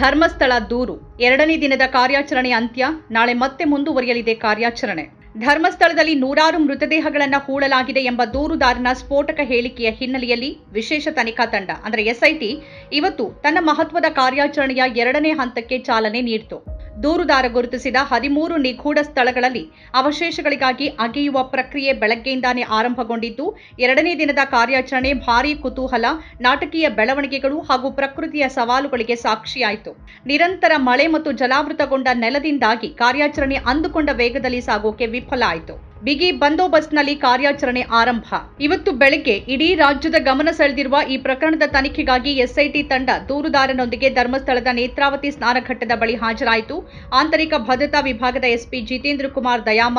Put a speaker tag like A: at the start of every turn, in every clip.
A: ಧರ್ಮಸ್ಥಳ ದೂರು. ಎರಡನೇ ದಿನದ ಕಾರ್ಯಾಚರಣೆ ಅಂತ್ಯ. ನಾಳೆ ಮತ್ತೆ ಮುಂದುವರಿಯಲಿದೆ ಕಾರ್ಯಾಚರಣೆ. ಧರ್ಮಸ್ಥಳದಲ್ಲಿ ನೂರಾರು ಮೃತದೇಹಗಳನ್ನು ಹೂಳಲಾಗಿದೆ ಎಂಬ ದೂರುದಾರನ ಸ್ಫೋಟಕ ಹೇಳಿಕೆಯ ಹಿನ್ನೆಲೆಯಲ್ಲಿ ವಿಶೇಷ ತನಿಖಾ ತಂಡ, ಅಂದರೆ ಎಸ್ಐಟಿ, ಇವತ್ತು ತನ್ನ ಮಹತ್ವದ ಕಾರ್ಯಾಚರಣೆಯ ಎರಡನೇ ಹಂತಕ್ಕೆ ಚಾಲನೆ ನೀಡಿತು. ದೂರುದಾರ ಗುರುತಿಸಿದ ಹದಿಮೂರು ನಿಗೂಢ ಸ್ಥಳಗಳಲ್ಲಿ ಅವಶೇಷಗಳಿಗಾಗಿ ಅಗೆಯುವ ಪ್ರಕ್ರಿಯೆ ಬೆಳಗ್ಗೆಯಿಂದಾನೇ ಆರಂಭಗೊಂಡಿದ್ದು, ಎರಡನೇ ದಿನದ ಕಾರ್ಯಾಚರಣೆ ಭಾರೀ ಕುತೂಹಲ, ನಾಟಕೀಯ ಬೆಳವಣಿಗೆಗಳು ಹಾಗೂ ಪ್ರಕೃತಿಯ ಸವಾಲುಗಳಿಗೆ ಸಾಕ್ಷಿಯಾಯಿತು. ನಿರಂತರ ಮಳೆ ಮತ್ತು ಜಲಾವೃತಗೊಂಡ ನೆಲದಿಂದಾಗಿ ಕಾರ್ಯಾಚರಣೆ ಅಂದುಕೊಂಡ ವೇಗದಲ್ಲಿ ಸಾಗೋಕೆ ವಿಫಲ ಆಯಿತು. ಬಿಗಿ ಬಂದೋಬಸ್ತ್ನಲ್ಲಿ ಕಾರ್ಯಾಚರಣೆ ಆರಂಭ. ಇವತ್ತು ಬೆಳಗ್ಗೆ ಇಡೀ ರಾಜ್ಯದ ಗಮನ ಸೆಳೆದಿರುವ ಈ ಪ್ರಕರಣದ ತನಿಖೆಗಾಗಿ ಎಸ್ಐಟಿ ತಂಡ ದೂರುದಾರನೊಂದಿಗೆ ಧರ್ಮಸ್ಥಳದ ನೇತ್ರಾವತಿ ಸ್ನಾನಘಟ್ಟದ ಬಳಿ ಹಾಜರಾಯಿತು. ಆಂತರಿಕ ಭದ್ರತಾ ವಿಭಾಗದ ಎಸ್ಪಿ ಜಿತೇಂದ್ರ ಕುಮಾರ್ ದಯಾಮ,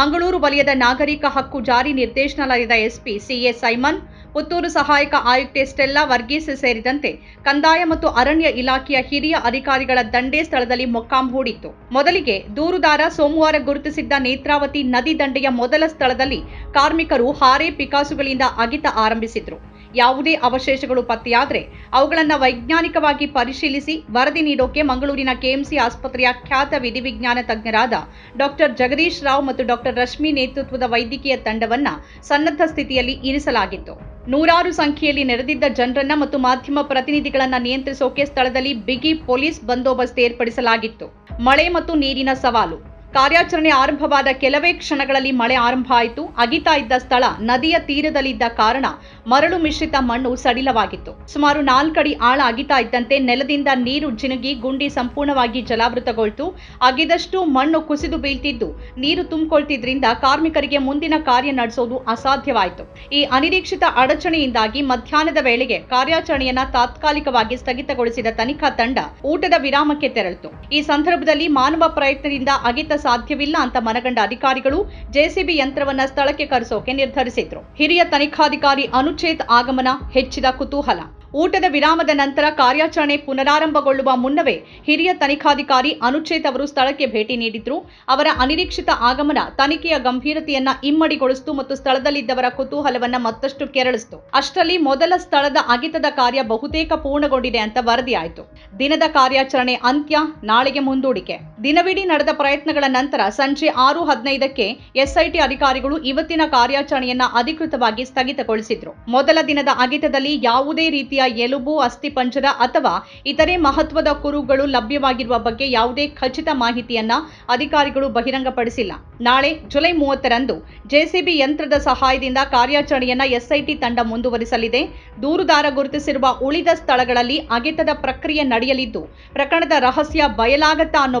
A: ಮಂಗಳೂರು ವಲಯದ ನಾಗರಿಕ ಹಕ್ಕು ಜಾರಿ ನಿರ್ದೇಶನಾಲಯದ ಎಸ್ಪಿ ಸಿಎ ಸೈಮನ್ ಪುತ್ತೂರು ಸಹಾಯಕ ಆಯುಕ್ತೆ ಸ್ಟೆಲ್ಲಾ ವರ್ಗೀಸ್ ಸೇರಿದಂತೆ ಕಂದಾಯ ಮತ್ತು ಅರಣ್ಯ ಇಲಾಖೆಯ ಹಿರಿಯ ಅಧಿಕಾರಿಗಳ ದಂಡೆ ಸ್ಥಳದಲ್ಲಿ ಮೊಕ್ಕಾಂ ಹೂಡಿತ್ತು. ಮೊದಲಿಗೆ ದೂರುದಾರ ಸೋಮವಾರ ಗುರುತಿಸಿದ್ದ ನೇತ್ರಾವತಿ ನದಿ ದಂಡೆಯ ಮೊದಲ ಸ್ಥಳದಲ್ಲಿ ಕಾರ್ಮಿಕರು ಹಾರೆ ಪಿಕಾಸುಗಳಿಂದ ಅಗಿತ ಆರಂಭಿಸಿದ್ರು. ಯಾವುದೇ ಅವಶೇಷಗಳು ಪತ್ತೆಯಾದರೆ ಅವುಗಳನ್ನು ವೈಜ್ಞಾನಿಕವಾಗಿ ಪರಿಶೀಲಿಸಿ ವರದಿ ನೀಡೋಕೆ ಮಂಗಳೂರಿನ ಕೆಎಂಸಿ ಆಸ್ಪತ್ರೆಯ ಖ್ಯಾತ ವಿಧಿವಿಜ್ಞಾನ ತಜ್ಞರಾದ ಡಾಕ್ಟರ್ ಜಗದೀಶ್ ರಾವ್ ಮತ್ತು ಡಾಕ್ಟರ್ ರಶ್ಮಿ ನೇತೃತ್ವದ ವೈದ್ಯಕೀಯ ತಂಡವನ್ನು ಸನ್ನದ್ಧ ಸ್ಥಿತಿಯಲ್ಲಿ ಇರಿಸಲಾಗಿತ್ತು. ನೂರಾರು ಸಂಖ್ಯೆಯಲ್ಲಿ ನೆರೆದಿದ್ದ ಜನರನ್ನ ಮತ್ತು ಮಾಧ್ಯಮ ಪ್ರತಿನಿಧಿಗಳನ್ನ ನಿಯಂತ್ರಿಸೋಕೆ ಸ್ಥಳದಲ್ಲಿ ಬಿಗಿ ಪೊಲೀಸ್ ಬಂದೋಬಸ್ತ್ ಏರ್ಪಡಿಸಲಾಗಿತ್ತು. ಮಳೆ ಮತ್ತು ನೀರಿನ ಸವಾಲು. ಕಾರ್ಯಾಚರಣೆ ಆರಂಭವಾದ ಕೆಲವೇ ಕ್ಷಣಗಳಲ್ಲಿ ಮಳೆ ಆರಂಭ ಆಯಿತು. ಅಗಿತಾ ಇದ್ದ ಸ್ಥಳ ನದಿಯ ತೀರದಲ್ಲಿದ್ದ ಕಾರಣ ಮರಳು ಮಿಶ್ರಿತ ಮಣ್ಣು ಸಡಿಲವಾಗಿತ್ತು. ಸುಮಾರು ನಾಲ್ಕಡಿ ಆಳ ಅಗಿತಾ ಇದ್ದಂತೆ ನೆಲದಿಂದ ನೀರು ಜಿನುಗಿ ಗುಂಡಿ ಸಂಪೂರ್ಣವಾಗಿ ಜಲಾವೃತಗೊಳ್ತು. ಅಗಿದಷ್ಟು ಮಣ್ಣು ಕುಸಿದು ಬೀಳ್ತಿದ್ದು, ನೀರು ತುಂಬಿಕೊಳ್ತಿದ್ರಿಂದ ಕಾರ್ಮಿಕರಿಗೆ ಮುಂದಿನ ಕಾರ್ಯ ನಡೆಸೋದು ಅಸಾಧ್ಯವಾಯಿತು. ಈ ಅನಿರೀಕ್ಷಿತ ಅಡಚಣೆಯಿಂದಾಗಿ ಮಧ್ಯಾಹ್ನದ ವೇಳೆಗೆ ಕಾರ್ಯಾಚರಣೆಯನ್ನ ತಾತ್ಕಾಲಿಕವಾಗಿ ಸ್ಥಗಿತಗೊಳಿಸಿದ ತನಿಖಾ ತಂಡ ಊಟದ ವಿರಾಮಕ್ಕೆ ತೆರಳಿತು. ಈ ಸಂದರ್ಭದಲ್ಲಿ ಮಾನವ ಪ್ರಯತ್ನದಿಂದ ಅಗಿತ ಸಾಧ್ಯವಿಲ್ಲ ಅಂತ ಮನಗಂಡ ಅಧಿಕಾರಿಗಳು ಜೆಸಿಬಿ ಯಂತ್ರವನ್ನ ಸ್ಥಳಕ್ಕೆ ಕರೆಸೋಕೆ ನಿರ್ಧರಿಸಿದ್ರು. ಹಿರಿಯ ತನಿಖಾಧಿಕಾರಿ ಅನುಚೇತ್ ಆಗಮನ ಹೆಚ್ಚಿದ ಕುತೂಹಲ. ಊಟದ ವಿರಾಮದ ನಂತರ ಕಾರ್ಯಾಚರಣೆ ಪುನರಾರಂಭಗೊಳ್ಳುವ ಮುನ್ನವೇ ಹಿರಿಯ ತನಿಖಾಧಿಕಾರಿ ಅನುಚೇತ್ ಅವರು ಸ್ಥಳಕ್ಕೆ ಭೇಟಿ ನೀಡಿದ್ರು. ಅವರ ಅನಿರೀಕ್ಷಿತ ಆಗಮನ ತನಿಖೆಯ ಗಂಭೀರತೆಯನ್ನ ಇಮ್ಮಡಿಗೊಳಿಸಿತು ಮತ್ತು ಸ್ಥಳದಲ್ಲಿದ್ದವರ ಕುತೂಹಲವನ್ನ ಮತ್ತಷ್ಟು ಕೆರಳಿಸಿತು. ಅಷ್ಟರಲ್ಲಿ ಮೊದಲ ಸ್ಥಳದ ಅಗಿತದ ಕಾರ್ಯ ಬಹುತೇಕ ಪೂರ್ಣಗೊಂಡಿದೆ ಅಂತ ವರದಿಯಾಯಿತು. ದಿನದ ಕಾರ್ಯಾಚರಣೆ ಅಂತ್ಯ, ನಾಳೆಗೆ ಮುಂದೂಡಿಕೆ. ದಿನವಿಡೀ ನಡೆದ ಪ್ರಯತ್ನಗಳ ನಂತರ ಸಂಜೆ ಆರು ಹದಿನೈದಕ್ಕೆ ಎಸ್ಐಟಿ ಅಧಿಕಾರಿಗಳು ಇವತ್ತಿನ ಕಾರ್ಯಾಚರಣೆಯನ್ನ ಅಧಿಕೃತವಾಗಿ ಸ್ಥಗಿತಗೊಳಿಸಿದ್ರು. ಮೊದಲ ದಿನದ ಅಗಿತದಲ್ಲಿ ಯಾವುದೇ ರೀತಿಯ ಎಲುಬು ಅಸ್ಥಿಪಂಜರ ಅಥವಾ ಇತರೆ ಮಹತ್ವದ ಕುರುಗಳು ಲಭ್ಯವಾಗಿರುವ ಬಗ್ಗೆ ಯಾವುದೇ ಖಚಿತ ಮಾಹಿತಿಯನ್ನ ಅಧಿಕಾರಿಗಳು ಬಹಿರಂಗಪಡಿಸಿಲ್ಲ. ನಾಳೆ ಜುಲೈ ಮೂವತ್ತರಂದು ಜೆಸಿಬಿ ಯಂತ್ರದ ಸಹಾಯದಿಂದ ಕಾರ್ಯಾಚರಣೆಯನ್ನ ಎಸ್ಐಟಿ ತಂಡ ಮುಂದುವರಿಸಲಿದೆ. ದೂರುದಾರ ಗುರುತಿಸಿರುವ ಉಳಿದ ಸ್ಥಳಗಳಲ್ಲಿ ಅಗೆತದ ಪ್ರಕ್ರಿಯೆ ನಡೆಯಲಿದ್ದು, ಪ್ರಕರಣದ ರಹಸ್ಯ ಬಯಲಾಗತ್ತಾ ಅನ್ನೋ